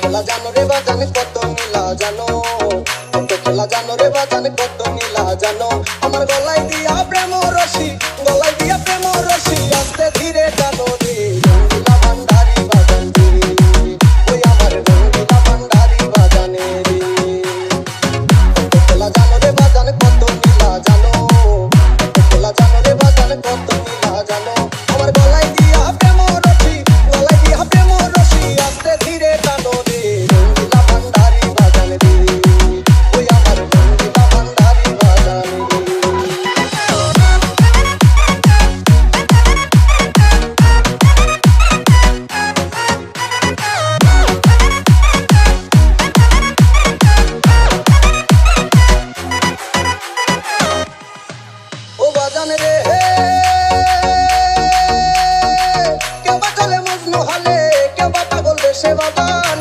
খেলা জানো রে বাজানে কত নীলা জানো? কত খেলা জানো রে বাজানে কত নীলা জানো? আমার গলায় দিয়া প্রেম রশি ও বাজান রে কেউ বা চলে মজনু হলে কেউ বা পাগল দেশে বাজান